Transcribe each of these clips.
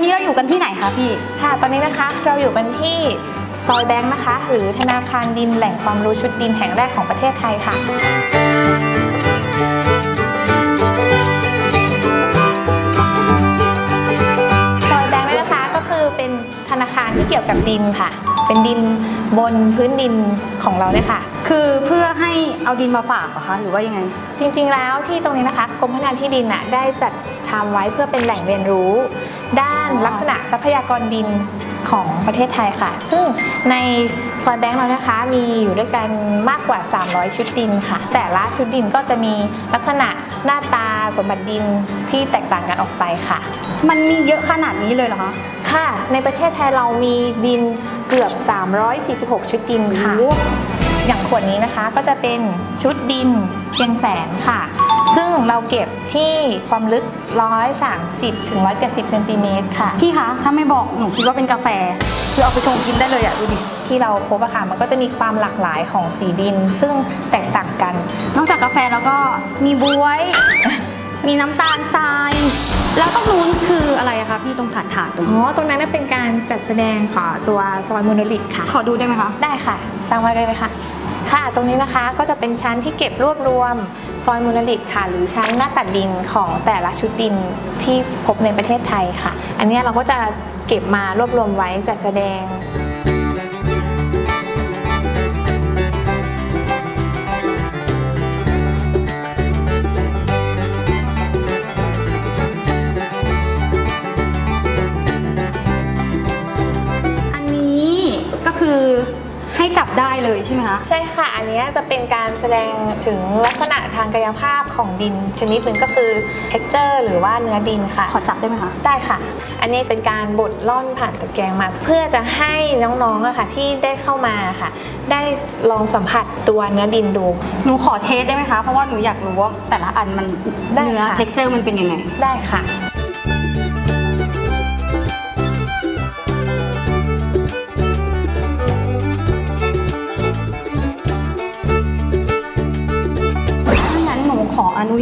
อนนี้เราอยู่กันที่ไหนคะพี่ ค่ะตอนนี้นะคะเราอยู่กันที่ซอยแบงค์นะคะ หรือธนาคารดินแหล่งความรู้ชุดดินแห่งแรกของประเทศไทยค่ะ ซอยแบงค์เนี่ยนะคะก็คือเป็นธนาคารที่เกี่ยวกับดินค่ะ เป็นดินบนพื้นดินของเราเนี่ยค่ะ คือเพื่อให้เอาดินมาฝากเหรอคะ หรือว่ายังไง จริงๆแล้วที่ตรงนี้นะคะกรมพัฒนาที่ดินน่ะได้จัดทำไว้เพื่อเป็นแหล่งเรียนรู้ ด้านอ๋อลักษณะทรัพยากรดินของประเทศไทยค่ะ ซึ่งในซอยแบงค์เรานะคะมีอยู่ด้วยกันมากกว่า 300 ชุดดินค่ะ แต่ละชุดดินก็จะมีลักษณะหน้าตาสมบัติดินที่แตกต่างกันออกไปค่ะ มันมีเยอะขนาดนี้เลยเหรอคะ ค่ะ ในประเทศไทยเรามีดินเกือบ 346 ชุดดินค่ะโอ้โหอย่างขวดนี้นะคะก็จะเป็นชุดดินเชียงแสนค่ะ ซึ่งเราเก็บที่ความลึก 130ถึง170เซนติเมตรค่ะ พี่คะถ้าไม่บอกหนูคิดว่าเป็นกาแฟ คือเอาไปชงกินได้เลยอะดูดิ ที่เราพบอะค่ะมันก็จะมีความหลากหลายของสีดิน ซึ่งแตกต่างกัน นอกจากกาแฟแล้วก็มีบวย มีน้ำตาลทราย แล้วตรงนู้นคืออะไรอะคะพี่ตรงถาดถาดๆตรงอ๋อนี้ตรงนั้นนะเป็นการจัดแสดงของตัวซอยโมโนลิทค่ะ ขอดูได้ไหมคะ ได้ค่ะ ตามมาเลยเลยค่ะ ค่ะ ตรงนี้นะคะก็จะเป็นชั้นที่เก็บรวบรวมซอยมูลลิตค่ะ หรือชั้นหน้าตัดดินของแต่ละชุดดินที่พบในประเทศไทยค่ะ อันนี้เราก็จะเก็บมารวบรวมไว้จัดแสดงอันนี้ก็คือ ให้จับได้เลยใช่ไหมคะ ใช่ค่ะ อันเนี้ยจะเป็นการแสดงถึงลักษณะทางกายภาพของดินชนิดหนึ่งก็คือ texture หรือว่าเนื้อดินค่ะ ขอจับได้ไหมคะ ได้ค่ะ อันนี้เป็นการบดล่อนผ่านตะแกรงมา เพื่อจะให้น้องๆอะค่ะที่ได้เข้ามาค่ะ ได้ลองสัมผัสตัวเนื้อดินดู หนูขอเทสได้ไหมคะ เพราะว่าหนูอยากรู้ว่าแต่ละอันมันได้เนื้อ ค่ะเท็กเจอร์มันเป็นยังไง ได้ค่ะ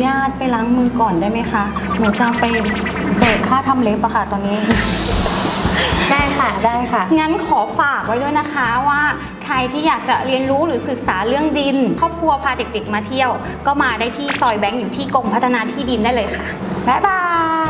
ญาตไปล้างมือก่อนได้ไหมคะ หนูจะไปเบิกค่าทำเล็บอะค่ะตอนนี้ ได้ค่ะได้ค่ะ งั้นขอฝากไว้ด้วยนะคะว่าใครที่อยากจะเรียนรู้หรือศึกษาเรื่องดิน ครอบครัวพาเด็กๆมาเที่ยว ก็มาได้ที่ซอยแบงค์อยู่ที่กรมพัฒนาที่ดินได้เลยค่ะ บ๊ายบาย